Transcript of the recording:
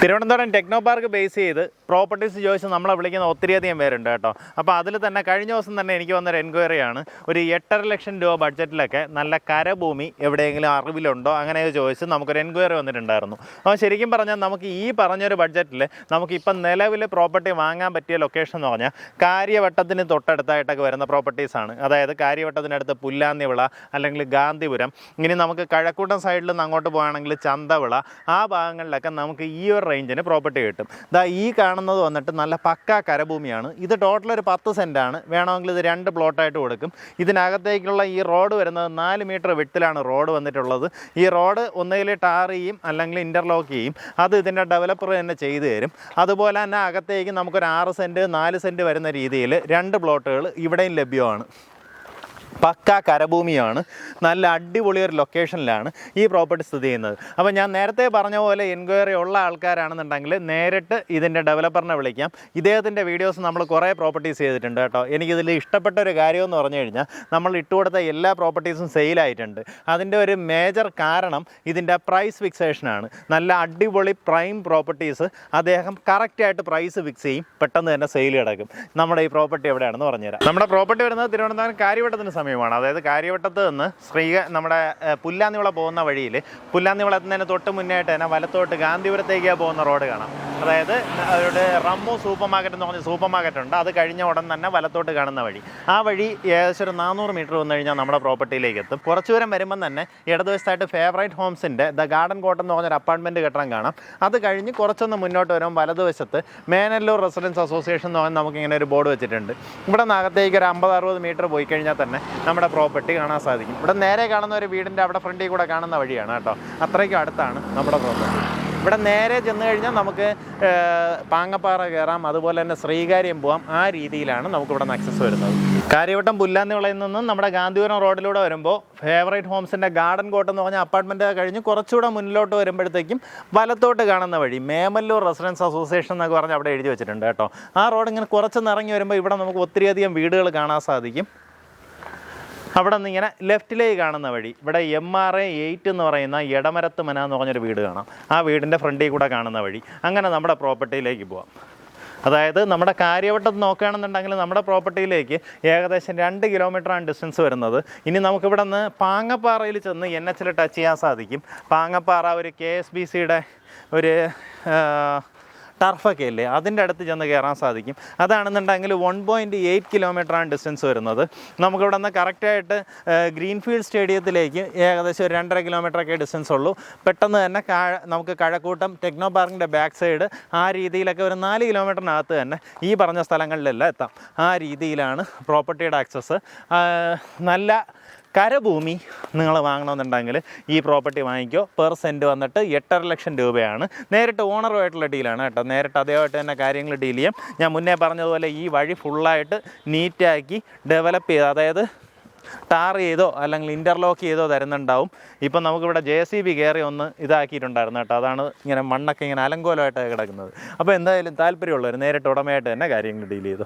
Thiruvananthapuram techno park base ചെയ്ത് properties ചോദിച്ച് നമ്മളെ വിളിക്കുന്ന ഒത്തിരിയധികം പേരുണ്ട് കേട്ടോ. അപ്പോൾ അതിൽ തന്നെ കഴിഞ്ഞ ദിവസം തന്നെ എനിക്ക് വന്നൊരു എൻക്വയറിയാണ് ഒരു എട്ടര ലക്ഷം രൂപ ബഡ്ജറ്റിലൊക്കെ നല്ല കരഭൂമി എവിടെയെങ്കിലും അറിവിലുണ്ടോ? അങ്ങനെ ചോദിച്ച് നമുക്കൊരു എൻക്വയറി വന്നിട്ടുണ്ടായിരുന്നു. അപ്പോൾ ശരിക്കും പറഞ്ഞാൽ നമുക്ക് ഈ പറഞ്ഞൊരു ബഡ്ജറ്റിൽ നമുക്കിപ്പം നിലവിൽ പ്രോപ്പർട്ടി വാങ്ങാൻ പറ്റിയ ലൊക്കേഷൻ എന്ന് പറഞ്ഞാൽ കാര്യവട്ടത്തിന് തൊട്ടടുത്തായിട്ടൊക്കെ വരുന്ന പ്രോപ്പർട്ടീസാണ് അതായത് കാര്യവട്ടത്തിനടുത്ത് പുല്ലാന്നിവിള അല്ലെങ്കിൽ ഗാന്ധിപുരം. ഇനി നമുക്ക് കഴക്കൂട്ടം സൈഡിൽ നിന്ന് അങ്ങോട്ട് പോകുകയാണെങ്കിൽ ചന്തവിള. ആ ഭാഗങ്ങളിലൊക്കെ നമുക്ക് ഈ ഒരു റേഞ്ചിന് പ്രോപ്പർട്ടി കിട്ടും. ദാ ഈ കാണുന്നത് വന്നിട്ട് നല്ല പക്ക കരഭൂമിയാണ്. ഇത് ടോട്ടൽ ഒരു പത്ത് സെന്റാണ് വേണമെങ്കിൽ ഇത് രണ്ട് പ്ലോട്ടായിട്ട് കൊടുക്കും. ഇതിനകത്തേക്കുള്ള ഈ റോഡ് വരുന്നത് നാല് മീറ്റർ വിട്ടിലാണ് റോഡ് വന്നിട്ടുള്ളത്. ഈ റോഡ് ഒന്നുകിൽ ടാർ ചെയ്യും അല്ലെങ്കിൽ ഇന്റർലോക്ക് ചെയ്യും. അത് ഇതിന്റെ ഡെവലപ്പർ തന്നെ ചെയ്തു തരും. അതുപോലെ തന്നെ അകത്തേക്ക് നമുക്കൊരു ആറ് സെന്റ് നാല് സെന്റ് വരുന്ന രീതിയിൽ രണ്ട് പ്ലോട്ടുകൾ ഇവിടെയും ലഭ്യമാണ്. പക്ക കരഭൂമിയാണ്. നല്ല അടിപൊളി ഒരു ലൊക്കേഷനിലാണ് ഈ പ്രോപ്പർട്ടി സ്ഥിതി ചെയ്യുന്നത്. അപ്പോൾ ഞാൻ നേരത്തെ പറഞ്ഞ പോലെ എൻക്വയറി ഉള്ള ആൾക്കാരാണെന്നുണ്ടെങ്കിൽ നേരിട്ട് ഇതിന്റെ ഡെവലപ്പറിനെ വിളിക്കാം. ഇദ്ദേഹത്തിന്റെ വീഡിയോസ് നമ്മൾ കുറേ പ്രോപ്പർട്ടീസ് ചെയ്തിട്ടുണ്ട് കേട്ടോ. എനിക്കിതിൽ ഇഷ്ടപ്പെട്ട ഒരു കാര്യമെന്ന് പറഞ്ഞു കഴിഞ്ഞാൽ നമ്മൾ ഇട്ടുകൊടുത്ത എല്ലാ പ്രോപ്പർട്ടീസും സെയിലായിട്ടുണ്ട് അതിന്റെ ഒരു മേജർ കാരണം ഇതിന്റെ പ്രൈസ് ഫിക്സേഷനാണ് നല്ല അടിപൊളി പ്രൈം പ്രോപ്പർട്ടീസ് അദ്ദേഹം കറക്റ്റായിട്ട് പ്രൈസ് ഫിക്സ് ചെയ്യും. പെട്ടെന്ന് തന്നെ സെയിൽ കിടക്കും നമ്മുടെ ഈ പ്രോപ്പർട്ടി എവിടെയാണെന്ന് പറഞ്ഞുതരാം. നമ്മുടെ പ്രോപ്പർട്ടി വരുന്നത് തിരുവനന്തപുരം കാര്യവട്ടത്തിന് സമീപമാണ് അതായത് കാര്യവട്ടത്ത് നിന്ന് ശ്രീ നമ്മുടെ പുല്ലാന്നിവിള പോകുന്ന വഴിയിൽ പുല്ലാന്നിവിള എത്തുന്നതിന് തൊട്ട് മുന്നേയായിട്ട് തന്നെ വലത്തോട്ട് ഗാന്ധിപുരത്തേക്ക് പോകുന്ന റോഡ് കാണാം. അതായത് അവരുടെ റമ്മു സൂപ്പർ മാർക്കറ്റ് എന്ന് പറഞ്ഞ സൂപ്പർ മാർക്കറ്റ് ഉണ്ട്. അത് കഴിഞ്ഞ ഉടൻ തന്നെ വലത്തോട്ട് കാണുന്ന വഴി. ആ വഴി ഏകദേശം ഒരു നാനൂറ് മീറ്റർ വന്നു കഴിഞ്ഞാൽ നമ്മുടെ പ്രോപ്പർട്ടിയിലേക്ക് എത്തും. കുറച്ച് ദൂരം വരുമ്പം തന്നെ ഇടതുവശത്തായിട്ട് ഫേവറേറ്റ് ഹോംസിന്റെ ദ ഗാർഡൻ കോട്ടം എന്ന് പറഞ്ഞൊരു അപ്പാർട്ട്മെന്റ് കെട്ടിടം കാണാം. അത് കഴിഞ്ഞ് കുറച്ചൊന്ന് മുന്നോട്ട് വരുമ്പോൾ വലതുവശത്ത് മേനല്ലൂർ റെസിഡൻസ് അസോസിയേഷൻ എന്ന് പറഞ്ഞാൽ നമുക്കിങ്ങനെ ഒരു ബോർഡ് വെച്ചിട്ടുണ്ട്. ഇവിടെ നിന്ന് അകത്തേക്ക് ഒരു അമ്പത് അറുപത് മീറ്റർ പോയി കഴിഞ്ഞാൽ തന്നെ നമ്മുടെ പ്രോപ്പർട്ടി കാണാൻ സാധിക്കും. ഇവിടെ നേരെ കാണുന്ന ഒരു വീടിന്റെ അവിടെ ഫ്രണ്ടിൽ കൂടെ കാണുന്ന വഴിയാണ് കേട്ടോ. അത്രയ്ക്കും അടുത്താണ് നമ്മുടെ പ്രോപ്പർട്ടി. ഇവിടെ നേരെ ചെന്ന് കഴിഞ്ഞാൽ നമുക്ക് പാങ്ങപ്പാറ കയറാം അതുപോലെ തന്നെ ശ്രീകാര്യം പോവാം. ആ രീതിയിലാണ് നമുക്കിവിടെ നിന്ന് അക്സസ് വരുന്നത്. കാര്യവട്ടം പുല്ലാന്നിവിളയിൽ നിന്നും നമ്മുടെ ഗാന്ധിപുരം റോഡിലൂടെ വരുമ്പോൾ ഫേവറേറ്റ് ഹോംസിന്റെ ഗാർഡൻ കോട്ട് എന്ന് പറഞ്ഞ അപ്പാർട്ട്മെന്റ് കഴിഞ്ഞ് കുറച്ചുകൂടെ മുന്നിലോട്ട് വരുമ്പോഴത്തേക്കും വലത്തോട്ട് കാണുന്ന വഴി മേമല്ലൂർ റെസിഡൻസ് അസോസിയേഷൻ എന്നൊക്കെ പറഞ്ഞ് അവിടെ എഴുതി വെച്ചിട്ടുണ്ട് കേട്ടോ. ആ റോഡ് ഇങ്ങനെ കുറച്ച് നിറങ്ങി വരുമ്പോൾ ഇവിടെ നമുക്ക് ഒത്തിരിയധികം വീടുകൾ കാണാൻ സാധിക്കും. അവിടെ നിന്ന് ഇങ്ങനെ ലെഫ്റ്റിലേക്ക് കാണുന്ന വഴി ഇവിടെ എം ആർ എ എയ്റ്റ് എന്ന് പറയുന്ന ഇടമരത്ത് മന എന്ന് പറഞ്ഞൊരു വീട് കാണാം. ആ വീടിന്റെ ഫ്രണ്ടിൽ കൂടെ കാണുന്ന വഴി. അങ്ങനെ നമ്മുടെ പ്രോപ്പർട്ടിയിലേക്ക് പോവാം. അതായത് നമ്മുടെ കാര്യവട്ടത്ത് നോക്കുകയാണെന്നുണ്ടെങ്കിൽ നമ്മുടെ പ്രോപ്പർട്ടിയിലേക്ക് ഏകദേശം രണ്ട് കിലോമീറ്ററാണ് ഡിസ്റ്റൻസ് വരുന്നത്. ഇനി നമുക്കിവിടെ നിന്ന് പാങ്ങപ്പാറയിൽ ചെന്ന് എൻ എച്ചിൽ ടച്ച് ചെയ്യാൻ സാധിക്കും. പാങ്ങപ്പാറ ഒരു കെ എസ് ബി സിയുടെ ഒരു ടർഫൊക്കെ ഇല്ലേ? അതിന്റെ അടുത്ത് ചെന്ന് കയറാൻ സാധിക്കും. അതാണെന്നുണ്ടെങ്കിൽ വൺ പോയിന്റ് എയ്റ്റ് കിലോമീറ്ററാണ് ഡിസ്റ്റൻസ് വരുന്നത്. നമുക്കിവിടെ നിന്ന് കറക്റ്റായിട്ട് ഗ്രീൻഫീൽഡ് സ്റ്റേഡിയത്തിലേക്ക് ഏകദേശം ഒരു രണ്ടര കിലോമീറ്ററൊക്കെ ഡിസ്റ്റൻസ് ഉള്ളൂ. പെട്ടെന്ന് തന്നെ നമുക്ക് കഴക്കൂട്ടം ടെക്നോ പാർക്കിന്റെ ബാക്ക് സൈഡ് ആ രീതിയിലൊക്കെ ഒരു നാല് കിലോമീറ്ററിനകത്ത് തന്നെ ഈ പറഞ്ഞ സ്ഥലങ്ങളിലെല്ലാം എത്താം. ആ രീതിയിലാണ് പ്രോപ്പർട്ടിയുടെ ആക്സസ് നല്ല കരഭൂമി നിങ്ങൾ വാങ്ങണമെന്നുണ്ടെങ്കിൽ ഈ പ്രോപ്പർട്ടി വാങ്ങിക്കോ. പെർ സെന്റ് വന്നിട്ട് എട്ടര ലക്ഷം രൂപയാണ്. നേരിട്ട് ഓണറുമായിട്ടുള്ള ഡീലാണ് കേട്ടോ. നേരിട്ട് അതേമായിട്ട് തന്നെ കാര്യങ്ങൾ ഡീൽ ചെയ്യാം. ഞാൻ മുന്നേ പറഞ്ഞതുപോലെ ഈ വഴി ഫുള്ളായിട്ട് നീറ്റാക്കി ഡെവലപ്പ് ചെയ്ത് അതായത് ടാർ ചെയ്തോ അല്ലെങ്കിൽ ഇന്റർലോക്ക് ചെയ്തോ തരുന്നുണ്ടാവും. ഇപ്പം നമുക്കിവിടെ ജെ സി ബി കയറി ഒന്ന് ഇതാക്കിയിട്ടുണ്ടായിരുന്നു കേട്ടോ. അതാണ് ഇങ്ങനെ മണ്ണൊക്കെ ഇങ്ങനെ അലങ്കോലമായിട്ട് കിടക്കുന്നത്. അപ്പോൾ എന്തായാലും താല്പര്യമുള്ളവർ നേരിട്ട് ഉടമയായിട്ട് തന്നെ കാര്യങ്ങൾ ഡീൽ ചെയ്തു.